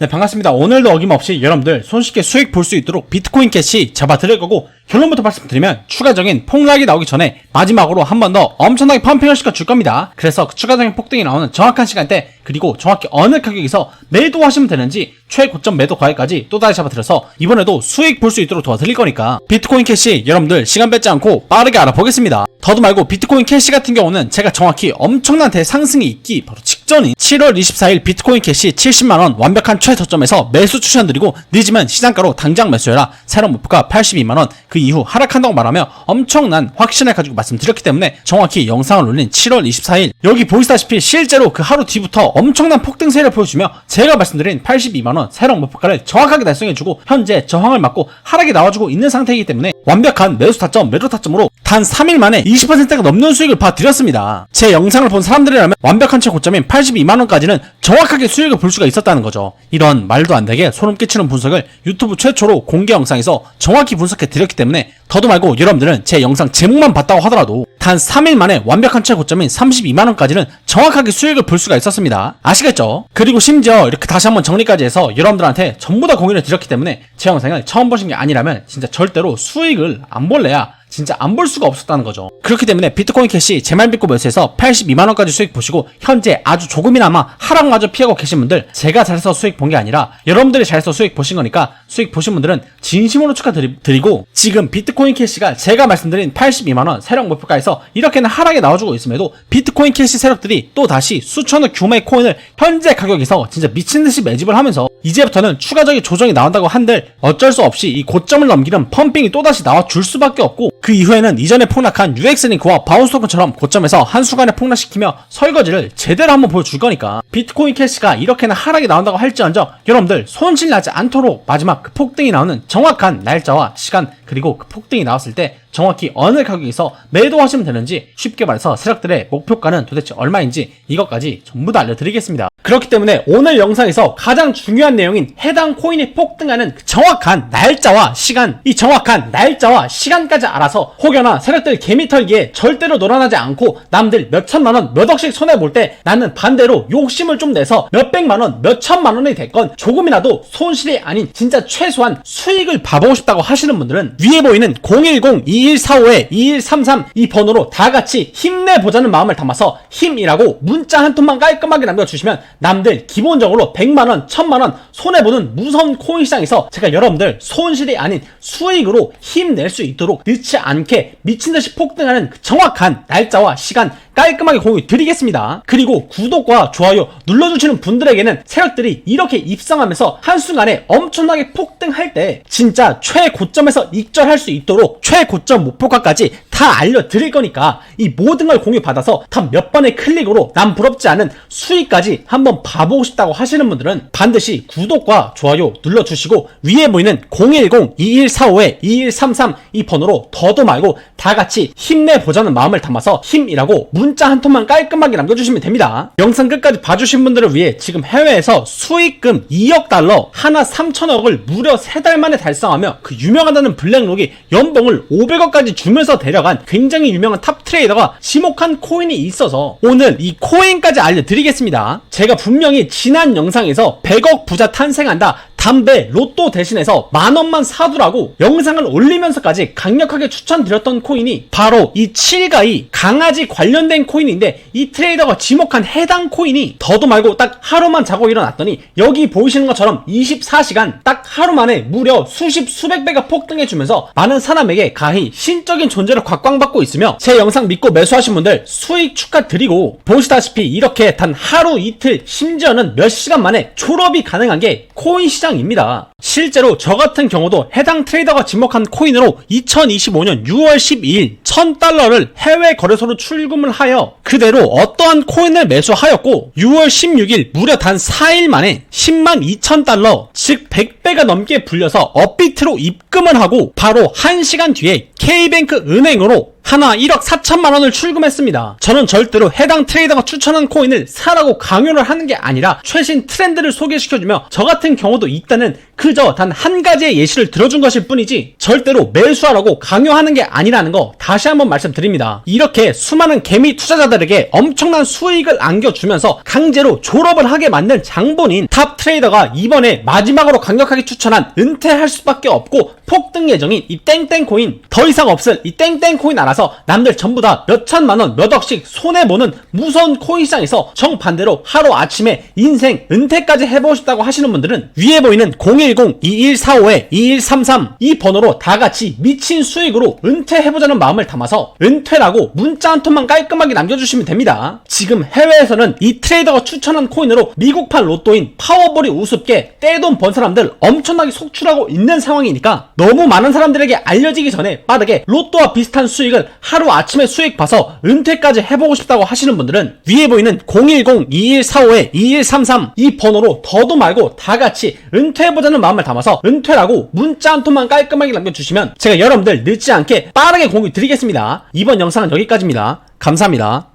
네, 반갑습니다. 오늘도 어김없이 여러분들 손쉽게 수익 볼 수 있도록 비트코인 캐시 잡아드릴 거고, 결론부터 말씀드리면 추가적인 폭락이 나오기 전에 마지막으로 한 번 더 엄청나게 펌핑을 시켜줄 겁니다. 그래서 그 추가적인 폭등이 나오는 정확한 시간대, 그리고 정확히 어느 가격에서 매도하시면 되는지 최고점 매도 가격까지 또다시 잡아드려서 이번에도 수익 볼 수 있도록 도와드릴 거니까 비트코인 캐시 여러분들 시간 뺏지 않고 빠르게 알아보겠습니다. 더도 말고 비트코인 캐시 같은 경우는 제가 정확히 엄청난 대상승이 있기 바로 직전인 7월 24일 비트코인 캐시 70만원 완벽한 최저점에서 매수 추천드리고 늦으면 시장가로 당장 매수해라 새로운 목표가 82만원 그 이후 하락한다고 말하며 엄청난 확신을 가지고 말씀드렸기 때문에 정확히 영상을 올린 7월 24일 여기 보시다시피 실제로 그 하루 뒤부터 엄청난 폭등세를 보여주며 제가 말씀드린 82만원 새로운 목표가를 정확하게 달성해주고 현재 저항을 맞고 하락이 나와주고 있는 상태이기 때문에 완벽한 매수 타점 매도 타점으로 단 3일 만에 20%가 넘는 수익을 봐드렸습니다. 제 영상을 본 사람들이라면 완벽한 최고점인 82만원까지는 정확하게 수익을 볼 수가 있었다는 거죠. 이런 말도 안 되게 소름 끼치는 분석을 유튜브 최초로 공개 영상에서 정확히 분석해 드렸기 때문에 더도 말고 여러분들은 제 영상 제목만 봤다고 하더라도 단 3일 만에 완벽한 최고점인 32만원까지는 정확하게 수익을 볼 수가 있었습니다. 아시겠죠? 그리고 심지어 이렇게 다시 한번 정리까지 해서 여러분들한테 전부 다 공유를 드렸기 때문에 제 영상을 처음 보신 게 아니라면 진짜 절대로 수익을 안 볼래야 진짜 안 볼 수가 없었다는 거죠. 그렇기 때문에 비트코인 캐시 제말 믿고 매수해서 82만원까지 수익 보시고 현재 아주 조금이나마 하락마저 피하고 계신 분들 제가 잘해서 수익 본 게 아니라 여러분들이 잘해서 수익 보신 거니까 수익 보신 분들은 진심으로 축하드리고 지금 비트코인 캐시가 제가 말씀드린 82만원 세력 목표가에서 이렇게는 하락에 나와주고 있음에도 비트코인 캐시 세력들이 또 다시 수천억 규모의 코인을 현재 가격에서 진짜 미친듯이 매집을 하면서 이제부터는 추가적인 조정이 나온다고 한들 어쩔 수 없이 이 고점을 넘기는 펌핑이 또다시 나와 줄 수밖에 없고 그 이후에는 이전에 폭락한 UX링크와 바운스토큰처럼 고점에서 한순간에 폭락시키며 설거지를 제대로 한번 보여줄 거니까 비트코인 캐시가 이렇게는 하락이 나온다고 할지언정 여러분들 손실 나지 않도록 마지막 그 폭등이 나오는 정확한 날짜와 시간 그리고 그 폭등이 나왔을 때 정확히 어느 가격에서 매도하시면 되는지 쉽게 말해서 세력들의 목표가는 도대체 얼마인지 이것까지 전부 다 알려드리겠습니다. 그렇기 때문에 오늘 영상에서 가장 중요한 내용인 해당 코인이 폭등하는 그 정확한 날짜와 시간, 이 정확한 날짜와 시간까지 알아서 혹여나 세력들 개미털기에 절대로 놀아나지 않고 남들 몇 천만 원, 몇 억씩 손해볼 때 나는 반대로 욕심을 좀 내서 몇 백만 원, 몇 천만 원이 됐건 조금이라도 손실이 아닌 진짜 최소한 수익을 봐보고 싶다고 하시는 분들은 위에 보이는 010-2145-2133 이 번호로 다 같이 힘내보자는 마음을 담아서 힘이라고 문자 한 통만 깔끔하게 남겨주시면 남들 기본적으로 100만원, 1000만원 손해보는 무서운 코인 시장에서 제가 여러분들 손실이 아닌 수익으로 힘낼 수 있도록 늦지 않게 미친듯이 폭등하는 그 정확한 날짜와 시간 깔끔하게 공유 드리겠습니다. 그리고 구독과 좋아요 눌러주시는 분들에게는 세력들이 이렇게 입성하면서 한순간에 엄청나게 폭등할 때 진짜 최고점에서 익절할 수 있도록 최고점 목표가까지 다 알려드릴 거니까 이 모든 걸 공유받아서 단 몇 번의 클릭으로 남 부럽지 않은 수익까지 한번 봐보고 싶다고 하시는 분들은 반드시 구독과 좋아요 눌러주시고 위에 보이는 010-2145-2133 이 번호로 더도 말고 다 같이 힘내보자는 마음을 담아서 힘이라고 문자 한 통만 깔끔하게 남겨주시면 됩니다. 영상 끝까지 봐주신 분들을 위해 지금 해외에서 수익금 2억 달러 하나 3천억을 무려 3달 만에 달성하며 그 유명하다는 블랙록이 연봉을 500억까지 주면서 데려간 굉장히 유명한 탑 트레이더가 지목한 코인이 있어서 오늘 이 코인까지 알려드리겠습니다. 제가 분명히 지난 영상에서 100억 부자 탄생한다 담배 로또 대신해서 만 원만 사두라고 영상을 올리면서까지 강력하게 추천드렸던 코인이 바로 이 7가이 강아지 관련된 코인인데 이 트레이더가 지목한 해당 코인이 더도 말고 딱 하루만 자고 일어났더니 여기 보이시는 것처럼 24시간 딱 하루 만에 무려 수십 수백 배가 폭등해주면서 많은 사람에게 가히 신적인 존재를 곽광받고 있으며 제 영상 믿고 매수하신 분들 수익 축하드리고 보시다시피 이렇게 단 하루 이틀 심지어는 몇 시간 만에 졸업이 가능한 게 코인 시장 입니다. 실제로 저 같은 경우도 해당 트레이더가 지목한 코인으로 2025년 6월 12일 1000 달러를 해외 거래소로 출금을 하여 그대로 어떠한 코인을 매수하였고 6월 16일 무려 단 4일 만에 10만 2000달러 즉 100배가 넘게 불려서 업비트로 입금을 하고 바로 1시간 뒤에 K뱅크 은행으로 하나 1억 4천만 원을 출금했습니다. 저는 절대로 해당 트레이더가 추천한 코인을 사라고 강요를 하는 게 아니라 최신 트렌드를 소개시켜주며 저 같은 경우도 있다는 그저 단 한 가지의 예시를 들어준 것일 뿐이지 절대로 매수하라고 강요하는 게 아니라는 거 다시 다시 한번 말씀드립니다. 이렇게 수많은 개미 투자자들에게 엄청난 수익을 안겨주면서 강제로 졸업을 하게 만든 장본인 탑 트레이더가 이번에 마지막으로 강력하게 추천한 은퇴할 수밖에 없고 폭등 예정인 이 땡땡코인 더 이상 없을 이 땡땡코인 알아서 남들 전부 다 몇천만 원, 몇 억씩 손해보는 무서운 코인 시장에서 정반대로 하루 아침에 인생 은퇴까지 해보고 싶다고 하시는 분들은 위에 보이는 010-2145-2133 이 번호로 다 같이 미친 수익으로 은퇴해보자는 마음을 담아서 은퇴라고 문자 한 통만 깔끔하게 남겨주시면 됩니다. 지금 해외에서는 이 트레이더가 추천한 코인으로 미국판 로또인 파워볼이 우습게 떼돈 번 사람들 엄청나게 속출하고 있는 상황이니까 너무 많은 사람들에게 알려지기 전에 빠르게 로또와 비슷한 수익을 하루 아침에 수익 봐서 은퇴까지 해보고 싶다고 하시는 분들은 위에 보이는 010-2145-2133 이 번호로 더도 말고 다 같이 은퇴해보자는 마음을 담아서 은퇴라고 문자 한 통만 깔끔하게 남겨주시면 제가 여러분들 늦지 않게 빠르게 공유 드리겠습니다. 이번 영상은 여기까지입니다. 감사합니다.